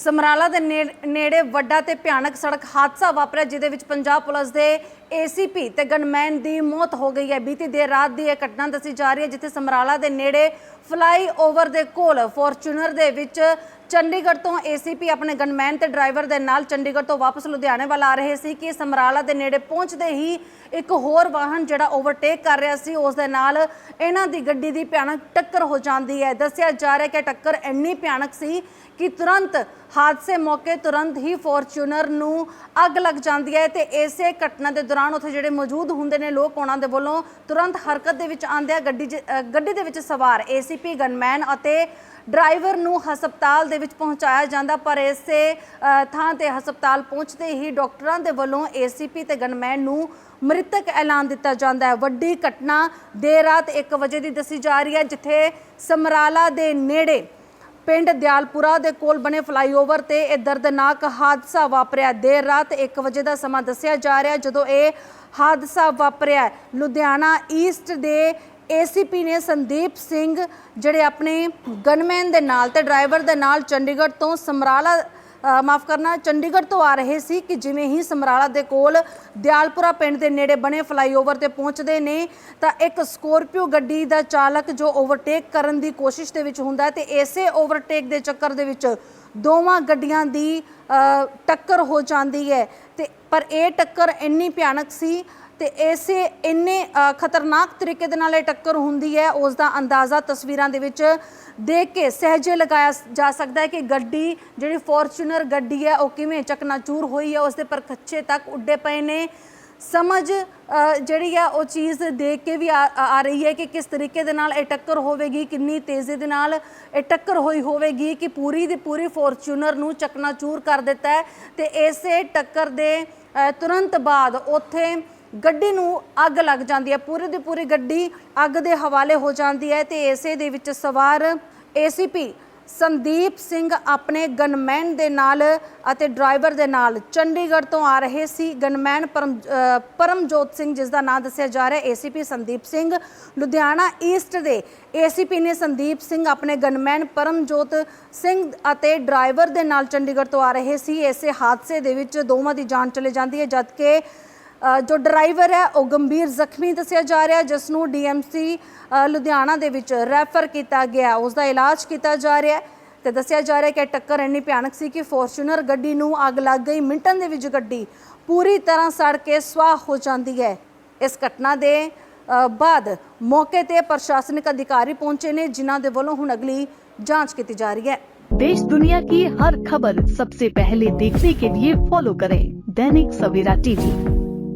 ਸਮਰਾਲਾ ਦੇ ਨੇੜ- ਨੇੜੇ ਵੱਡਾ ਤੇ ਭਿਆਨਕ ਸੜਕ ਹਾਦਸਾ ਵਾਪਰਿਆ, ਜਿਹਦੇ ਵਿੱਚ ਪੰਜਾਬ ਪੁਲਿਸ ਦੇ ਏਸੀਪੀ ਤੇ ਗਨਮੈਨ ਦੀ ਮੌਤ ਹੋ ਗਈ ਹੈ। ਬੀਤੀ ਦੇਰ ਰਾਤ ਦੀ ਇਹ ਘਟਨਾ ਦੱਸੀ ਜਾ ਰਹੀ ਹੈ, ਜਿੱਥੇ ਸਮਰਾਲਾ ਦੇ ਨੇੜੇ ਫਲਾਈ ਓਵਰ ਦੇ ਕੋਲ ਫੋਰਚੂਨਰ ਦੇ ਵਿੱਚ ਚੰਡੀਗੜ੍ਹ ਤੋਂ ਏਸੀਪੀ ਆਪਣੇ ਗਨਮੈਨ ਤੇ ਡਰਾਈਵਰ ਦੇ ਨਾਲ ਚੰਡੀਗੜ੍ਹ ਤੋਂ ਵਾਪਸ ਲੁਧਿਆਣੇ ਵੱਲ ਆ ਰਹੇ ਸੀ ਕਿ ਸਮਰਾਲਾ ਦੇ ਨੇੜੇ ਪਹੁੰਚਦੇ ਹੀ ਇੱਕ ਹੋਰ ਵਾਹਨ ਜਿਹੜਾ ਓਵਰਟੇਕ ਕਰ ਰਿਹਾ ਸੀ, ਉਸ ਦੇ ਨਾਲ ਇਹਨਾਂ ਦੀ ਗੱਡੀ ਦੀ ਭਿਆਨਕ ਟੱਕਰ ਹੋ ਜਾਂਦੀ ਹੈ। ਦੱਸਿਆ ਜਾ ਰਿਹਾ ਕਿ ਟੱਕਰ ਇੰਨੀ ਭਿਆਨਕ ਸੀ ਕਿ ਤੁਰੰਤ ਹਾਦਸੇ ਮੌਕੇ ਤੁਰੰਤ ਹੀ ਫੋਰਚੂਨਰ ਨੂੰ ਅੱਗ ਲੱਗ ਜਾਂਦੀ ਹੈ ਤੇ ਇਸੇ ਘਟਨਾ ਦੇ ਦੌਰਾਨ ਉੱਥੇ ਜਿਹੜੇ ਮੌਜੂਦ ਹੁੰਦੇ ਨੇ ਲੋਕ, ਉਹਨਾਂ ਦੇ ਵੱਲੋਂ ਤੁਰੰਤ ਹਰਕਤ ਦੇ ਵਿੱਚ ਆਉਂਦੇ ਗੱਡੀ 'ਚ- ਗੱਡੀ ਦੇ ਵਿੱਚ ਸਵਾਰ ਏਸੀਪੀ ਗਨਮੈਨ ਅਤੇ ਡਰਾਈਵਰ ਨੂੰ ਹਸਪਤਾਲ ਦੇ ਵਿੱਚ ਪਹੁੰਚਾਇਆ ਜਾਂਦਾ, ਪਰ ਇਸੇ ਥਾਂ ਤੇ ਹਸਪਤਾਲ ਪਹੁੰਚਦੇ ਹੀ ਡਾਕਟਰਾਂ ਦੇ ਵੱਲੋਂ ਏਸੀਪੀ ਤੇ ਗਨਮੈਨ ਨੂੰ ਮ੍ਰਿਤਕ ਐਲਾਨ ਦਿੱਤਾ ਜਾਂਦਾ ਹੈ। ਵੱਡੀ ਘਟਨਾ ਦੇਰ ਰਾਤ 1 ਵਜੇ ਦੀ ਦੱਸੀ ਜਾ ਰਹੀ ਹੈ, ਜਿੱਥੇ ਸਮਰਾਲਾ ਦੇ ਨੇੜੇ ਪਿੰਡ ਦਿਆਲਪੁਰਾ ਦੇ ਕੋਲ ਬਣੇ ਫਲਾਈਓਵਰ ਤੇ ਇਹ ਦਰਦਨਾਕ ਹਾਦਸਾ ਵਾਪਰਿਆ। ਦੇਰ ਰਾਤ 1 ਵਜੇ ਦਾ ਸਮਾਂ ਦੱਸਿਆ ਜਾ ਰਿਹਾ, ਜਦੋਂ ਇਹ ਹਾਦਸਾ ਵਾਪਰਿਆ ਲੁਧਿਆਣਾ ਈਸਟ ਦੇ ਏਸੀਪੀ ਨੇ ਸੰਦੀਪ ਸਿੰਘ ਜਿਹੜੇ ਆਪਣੇ ਗਨਮੈਨ ਦੇ ਨਾਲ ਤੇ ਡਰਾਈਵਰ ਦੇ ਨਾਲ ਚੰਡੀਗੜ੍ਹ ਤੋਂ ਸਮਰਾਲਾ ਮਾਫ ਕਰਨਾ, ਚੰਡੀਗੜ੍ਹ ਤੋਂ ਆ ਰਹੇ ਸੀ ਕਿ ਜਿਵੇਂ ਹੀ ਸਮਰਾਲਾ ਦੇ ਕੋਲ ਦਿਆਲਪੁਰਾ ਪਿੰਡ ਦੇ ਨੇੜੇ ਬਣੇ ਫਲਾਈਓਵਰ ਤੇ ਪਹੁੰਚਦੇ ਨੇ, ਤਾਂ ਇੱਕ ਸਕੋਰਪੀਓ ਗੱਡੀ ਦਾ ਚਾਲਕ ਜੋ ਓਵਰਟੇਕ ਕਰਨ ਦੀ ਕੋਸ਼ਿਸ਼ ਦੇ ਵਿੱਚ ਹੁੰਦਾ ਹੈ ਤੇ ਇਸੇ ਓਵਰਟੇਕ ਦੇ ਚੱਕਰ ਦੇ ਵਿੱਚ ਦੋਵਾਂ ਗੱਡੀਆਂ ਦੀ ਟੱਕਰ ਹੋ ਜਾਂਦੀ ਹੈ ਤੇ ਪਰ ਇਹ ਟੱਕਰ ਇੰਨੀ ਭਿਆਨਕ ਸੀ ਤੇ ਇਸੇ ਇੰਨੇ ਖਤਰਨਾਕ ਤਰੀਕੇ ਦੇ ਨਾਲ ਇਹ ਟੱਕਰ ਹੁੰਦੀ ਹੈ ਉਸ ਦਾ ਅੰਦਾਜ਼ਾ ਤਸਵੀਰਾਂ ਦੇ ਵਿੱਚ ਦੇਖ ਕੇ ਸਹਿਜੇ ਲਗਾਇਆ ਜਾ ਸਕਦਾ ਹੈ ਕਿ ਗੱਡੀ, ਜਿਹੜੀ ਫੋਰਚੂਨਰ ਗੱਡੀ ਹੈ, ਉਹ ਕਿਵੇਂ ਚਕਨਾਚੂਰ ਹੋਈ ਹੈ ਉਸ ਦੇ ਪਰ ਖੱਚੇ ਤੱਕ ਉੱਡੇ ਪਏ ਨੇ। ਸਮਝ ਜਿਹੜੀ ਆ ਉਹ ਚੀਜ਼ ਦੇਖ ਕੇ ਵੀ ਆ ਰਹੀ ਹੈ ਕਿ ਕਿਸ ਤਰੀਕੇ ਦੇ ਨਾਲ ਇਹ ਟੱਕਰ ਹੋਵੇਗੀ, ਕਿੰਨੀ ਤੇਜ਼ੀ ਦੇ ਨਾਲ ਇਹ ਟੱਕਰ ਹੋਈ ਹੋਵੇਗੀ ਕਿ ਪੂਰੀ ਦੀ ਪੂਰੀ ਫੋਰਚੂਨਰ ਨੂੰ ਚਕਨਾਚੂਰ ਕਰ ਦਿੱਤਾ ਹੈ ਤੇ ਇਸੇ ਟੱਕਰ ਦੇ ਤੁਰੰਤ ਬਾਅਦ ਉੱਥੇ ਗੱਡੀ ਨੂੰ ਅੱਗ ਲੱਗ ਜਾਂਦੀ ਹੈ। ਪੂਰੇ ਦੀ ਪੂਰੀ ਗੱਡੀ ਅੱਗ ਦੇ ਹਵਾਲੇ ਹੋ ਜਾਂਦੀ ਹੈ ਤੇ ਇਸੇ ਦੇ ਵਿੱਚ ਸਵਾਰ ਏਸੀਪੀ ਸੰਦੀਪ ਸਿੰਘ ਆਪਣੇ ਗਨਮੈਨ ਦੇ ਨਾਲ ਅਤੇ ਡਰਾਈਵਰ ਦੇ ਨਾਲ ਚੰਡੀਗੜ੍ਹ ਤੋਂ ਆ ਰਹੇ ਸੀ। ਗਨਮੈਨ ਪਰਮ ਪਰਮਜੋਤ ਸਿੰਘ, ਜਿਸ ਦਾ ਨਾਮ ਦੱਸਿਆ ਜਾ ਰਿਹਾ, ਏਸੀਪੀ ਸੰਦੀਪ ਸਿੰਘ। ਲੁਧਿਆਣਾ ਈਸਟ ਦੇ ਏਸੀਪੀ ਨੇ ਸੰਦੀਪ ਸਿੰਘ ਆਪਣੇ ਗਨਮੈਨ ਪਰਮਜੋਤ ਸਿੰਘ ਅਤੇ ਡਰਾਈਵਰ ਦੇ ਨਾਲ ਚੰਡੀਗੜ੍ਹ ਤੋਂ ਆ ਰਹੇ ਸੀ। ਇਸੇ ਹਾਦਸੇ ਦੇ ਵਿੱਚ ਦੋਵਾਂ ਦੀ ਜਾਨ ਚਲੇ ਜਾਂਦੀ ਹੈ, ਜਦਕਿ ਜੋ ਡਰਾਈਵਰ ਹੈ ਉਹ ਗੰਭੀਰ ਜ਼ਖਮੀ ਦੱਸਿਆ ਜਾ ਰਿਹਾ ਜਿਸ ਨੂੰ ਡੀਐਮਸੀ ਲੁਧਿਆਣਾ ਦੇ ਵਿੱਚ ਰੈਫਰ ਕੀਤਾ ਗਿਆ ਉਸ ਦਾ ਇਲਾਜ ਕੀਤਾ ਜਾ ਰਿਹਾ ਹੈ ਤੇ ਦੱਸਿਆ ਜਾ ਰਿਹਾ ਕਿ ਇਹ ਟੱਕਰ ਇੰਨੀ ਭਿਆਨਕ ਸੀ ਕਿ ਫੋਰਚੂਨਰ ਗੱਡੀ ਨੂੰ ਅੱਗ ਲੱਗ ਗਈ ਮਿੰਟਾਂ ਦੇ ਵਿੱਚ ਗੱਡੀ ਪੂਰੀ ਤਰ੍ਹਾਂ ਸੜ ਕੇ ਸਵਾਹ ਹੋ ਜਾਂਦੀ ਹੈ ਇਸ ਘਟਨਾ ਦੇ ਅ, ਬਾਅਦ ਮੌਕੇ ਤੇ ਪ੍ਰਸ਼ਾਸਨਿਕ ਅਧਿਕਾਰੀ ਪਹੁੰਚੇ ਨੇ ਜਿਨ੍ਹਾਂ ਦੇ ਵੱਲੋਂ ਹੁਣ ਅਗਲੀ ਜਾਂਚ ਕੀਤੀ ਜਾ ਰਹੀ ਹੈ देश दुनिया की हर खबर सबसे पहले देखने के लिए फॉलो करें दैनिक सवेरा टीवी